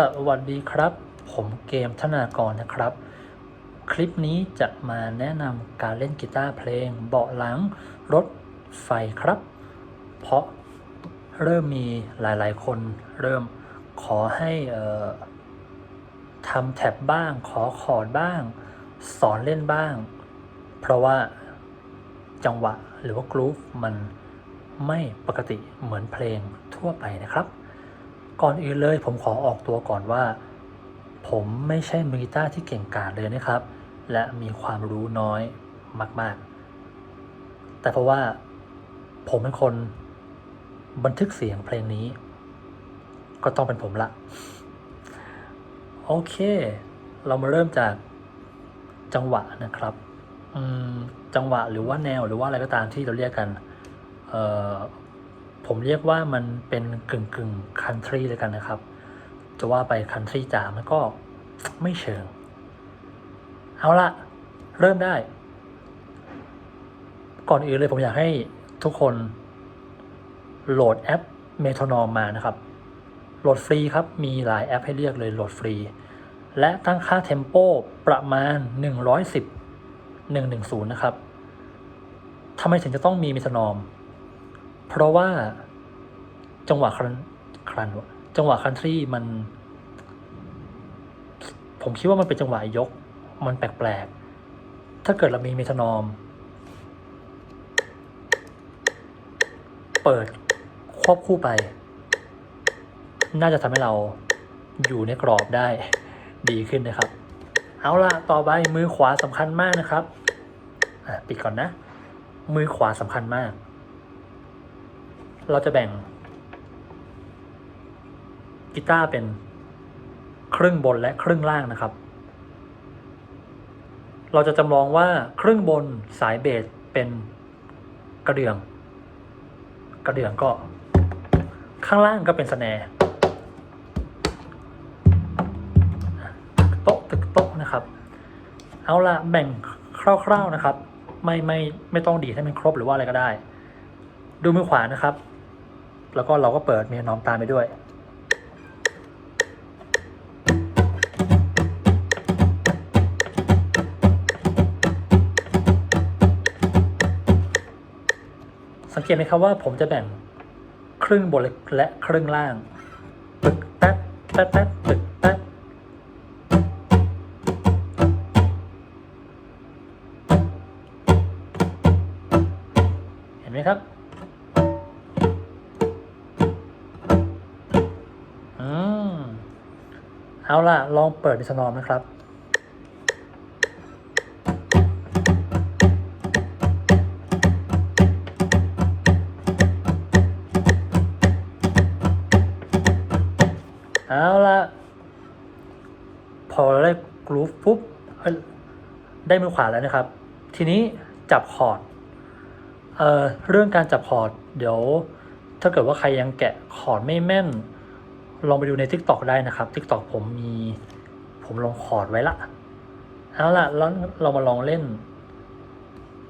สวัสดีครับ ผมเกมธนากรนะครับ คลิปนี้จะมาแนะนำการเล่นกีตาร์เพลงเบาะหลังรถไฟครับ เพราะเริ่มมีหลายๆ คนเริ่มขอให้ทำแท็บบ้าง ขอคอร์ดบ้าง สอนเล่นบ้าง เพราะว่าจังหวะหรือว่ากรูฟมันไม่ปกติเหมือนเพลงทั่วไปนะครับ ก่อนอื่นเลยผมขอออกตัวก่อนว่า ผมไม่ใช่มือกีตาร์ที่เก่งกาจเลยนะครับ และมีความรู้น้อยมาก ๆ แต่เพราะว่าผมเป็นคนบันทึกเสียงเพลงนี้ ก็ต้องเป็นผมละ โอเค เรามาเริ่มจากจังหวะนะครับจังหวะหรือว่าแนวหรือว่าอะไรก็ตามที่เราเรียกกัน ผมเรียกว่ามันเป็นกึ่งกึ่งคันทรีเลยกันนะครับ จะว่าไปคันทรีจ๋ามันก็ไม่เชิง เอาละเริ่มได้ ก่อนอื่นเลยผมอยากให้ทุกคนโหลดแอปเมโทรนอมมานะครับ โหลดฟรีครับ มีหลายแอปให้เลือกเลยโหลดฟรี และตั้งค่าเทมโปประมาณ 110 110 นะครับทำไมถึงจะต้องมีเมโทรนอม เพราะว่าจังหวะครันครันจังหวะคันทรีมัน ผมคิดว่ามันเป็นจังหวะยก มันแปลกๆ ถ้าเกิดเรามีเมทรนอม เปิดควบคู่ไป น่าจะทำให้เราอยู่ในกรอบได้ดีขึ้นนะครับ เอาล่ะ ต่อไปมือขวาสำคัญมากนะครับ ปิดก่อนนะ มือขวาสำคัญมาก เราจะแบ่งกีตาร์เป็นครึ่งบนและครึ่งล่างนะครับ เราจะจำลองว่าครึ่งบนสายเบสเป็นกระเดื่อง กระเดื่องก็ ข้างล่างก็เป็นสแนร์โต๊ะตึกโต๊ะนะครับ เอาละแบ่งคร่าวๆนะครับ ไม่ไม่ไม่ต้องดีดให้มันครบหรือว่าอะไรก็ได้ ดูมือขวานะครับ แล้วก็เราก็เปิดเมียน้อมตามไปด้วย สังเกตไหมครับว่าผมจะแบ่งครึ่งบนและครึ่งล่างตึกแป๊บแป๊บแป๊บตึกแป๊บเห็นไหมครับ เอาล่ะ ลองเปิดดิสนอมนะครับ เอาล่ะ พอเราได้กรูฟปุ๊บได้มือขวาแล้วนะครับ ทีนี้จับคอร์ดเเรื่องการจับคอร์ดเดี๋ยว ถ้าเกิดว่าใครยังแกะคอร์ดไม่แม่น ลองไปดูใน Tik t o อกได้นะครับ Tik t o อกผมมีผมลงคอร์ดไว้ละเอาล่ะแล้วเรามาลองเล่น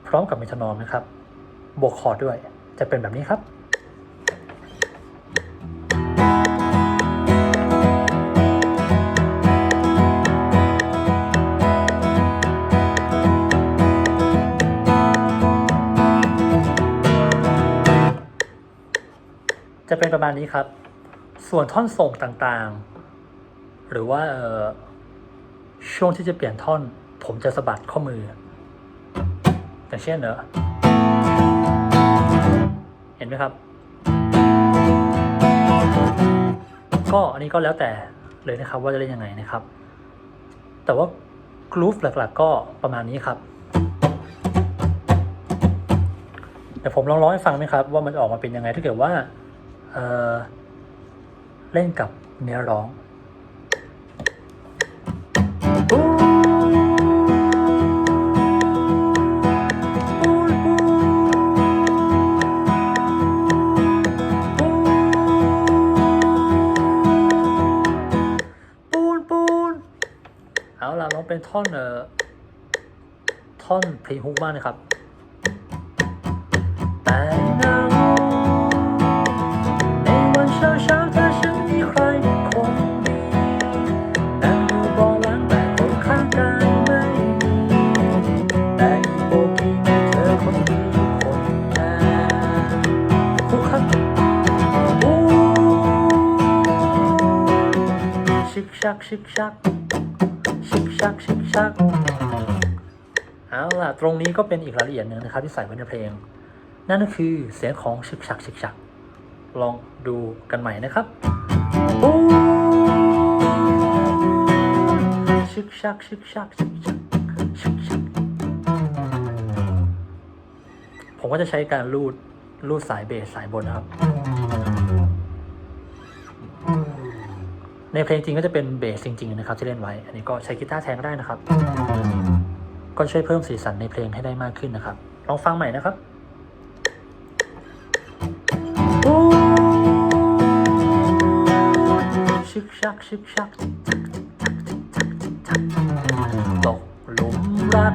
พร้อมกับเมทานอมนะครับ บวกคอร์ดด้วยจะเป็นแบบนี้ครับจะเป็นประมาณนี้ครับ ส่วนท่อนส่งต่างๆ หรือว่าช่วงที่จะเปลี่ยนท่อน ผมจะสะบัดข้อมือ อย่างเช่นเนอะเห็นไหมครับ ก็อันนี้ก็แล้วแต่เลยนะครับว่าจะเล่นยังไงนะครับ แต่ว่ากรูฟหลักๆก็ประมาณนี้ครับเดี๋ยวผมลองร้องให้ฟังไหมครับ ว่ามันออกมาเป็นยังไงถ้าเกิดว่า เอ่อ เล่นกับเนื้อร้องปูนปูนเอาล่ะลองเป็นท่อนเอ่อท่อนพรีฮุกบ้างนะครับ ชิกชักชิกชักชิกชักเอาล่ะตรงนี้ก็เป็นอีกรายละเอียดหนึ่งนะครับที่ใส่ไว้ในเพลง นั่นก็คือเสียงของชิกชักชิกชัก ลองดูกันใหม่นะครับชิกชักชิกชักชิกชักชิกชักผมก็จะใช้การลูดลูดสายเบสสายบนนะครับ ในเพลงจริงก็จะเป็นเบสจริงๆนะครับที่เล่นไว้ อันนี้ก็ใช้กีตาร์แทนก็ได้นะครับ ก็ช่วยเพิ่มสีสันในเพลงให้ได้มากขึ้นนะครับ ลองฟังใหม่นะครับชิกชักชิกชักตกหลุมรัก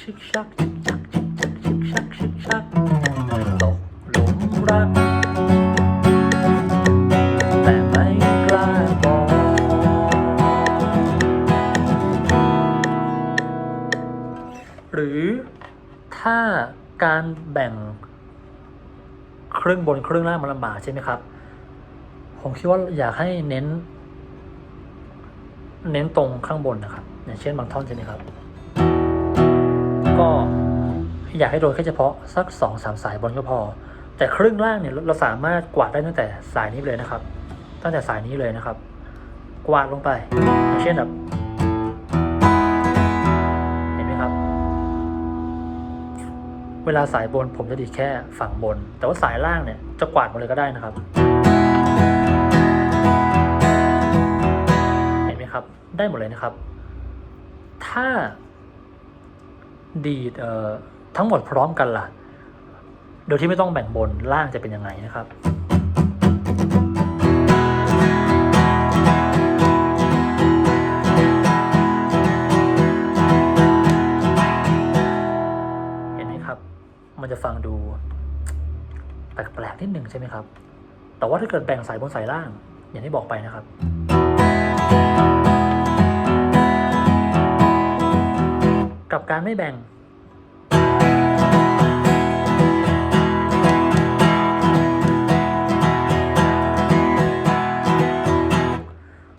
ชิกชักชิกชักชิกชักชิกชักชิกชักตกหลุมรัก แต่ไม่กล้าบอก หรือถ้าการแบ่งครึ่งบนครึ่งล่างมันลำบากใช่ไหมครับ ผมคิดว่าอยากให้เน้น เน้นตรงข้างบนนะครับ อย่างเช่นบางท่อนใช่ไหมครับ ก็อยากให้โดนแค่เฉพาะสักสองสามสายบนก็พอ แต่ครึ่งล่างเนี่ยเราสามารถกวาดได้ตั้งแต่สายนี้เลยนะครับ ตั้งแต่สายนี้เลยนะครับ กวาดลงไปอย่างเช่นแบบเห็นไหมครับ เวลาสายบนผมจะดีแค่ฝั่งบน แต่ว่าสายล่างเนี่ยจะกวาดหมดเลยก็ได้นะครับเห็นไหมครับ ได้หมดเลยนะครับ ถ้า ดีดเอ่อทั้งหมดพร้อมกันล่ะ โดยที่ไม่ต้องแบ่งบนล่างจะเป็นยังไงนะครับเห็นไหมครับมันจะฟังดูแปลกๆนิดหนึ่งใช่ไหมครับ แต่ว่าถ้าเกิดแบ่งสายบนสายล่าง อย่างที่บอกไปนะครับ การไม่แบ่ง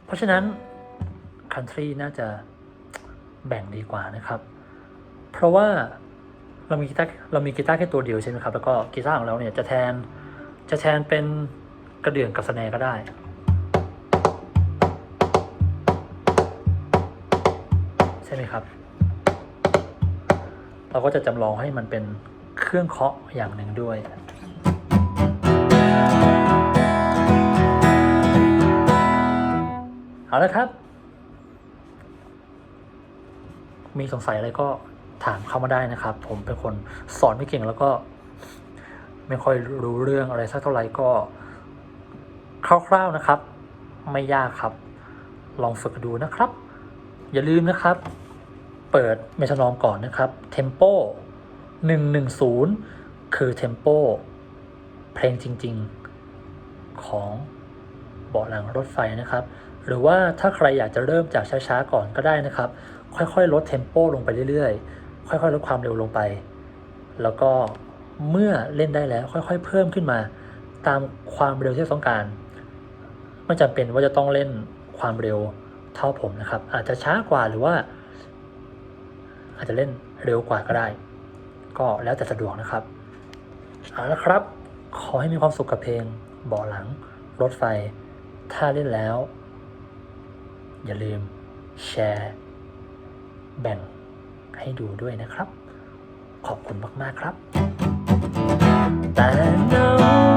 เพราะฉะนั้น country น่าจะแบ่งดีกว่านะครับ เพราะว่าเรามีกีตาร์เรามีกีตาร์แค่ตัวเดียวใช่ไหมครับ แล้วก็กีตาร์ของเราเนี่ยจะแทนจะแทนเป็นกระเดื่องกับสแนร์ก็ได้ ใช่ไหมครับ เราก็จะจำลองให้มันเป็นเครื่องเคาะอย่างหนึ่งด้วยเอาละครับ มีสงสัยอะไรก็ถามเข้ามาได้นะครับ ผมเป็นคนสอนไม่เก่งแล้วก็ไม่ค่อยรู้เรื่องอะไรสักเท่าไหร่ก็คร่าวๆนะครับ ไม่ยากครับ ลองฝึกดูนะครับ อย่าลืมนะครับ เปิดเมทานอมก่อนนะครับเทมโป110 คือเทมโปเพลงจริง ๆ ของเบาะหลังรถไฟนะครับ หรือว่าถ้าใครอยากจะเริ่มจากช้าๆก่อนก็ได้นะครับ ค่อยๆ ลดเทมโปลงไปเรื่อยๆ ค่อยๆ ลดความเร็วลงไป แล้วก็เมื่อเล่นได้แล้วค่อยๆ เพิ่มขึ้นมา ตามความเร็วที่ต้องการ ไม่จำเป็นว่าจะต้องเล่นความเร็วเท่าผมนะครับ อาจจะช้ากว่าหรือว่า อาจจะเล่นเร็วกว่าก็ได้ ก็แล้วแต่สะดวกนะครับเอาละครับ ขอให้มีความสุขกับเพลงเบาะหลัง รถไฟ ถ้าเล่นแล้ว อย่าลืมแชร์ แบ่งให้ดูด้วยนะครับ ขอบคุณมาก ๆ ครับแต่เนา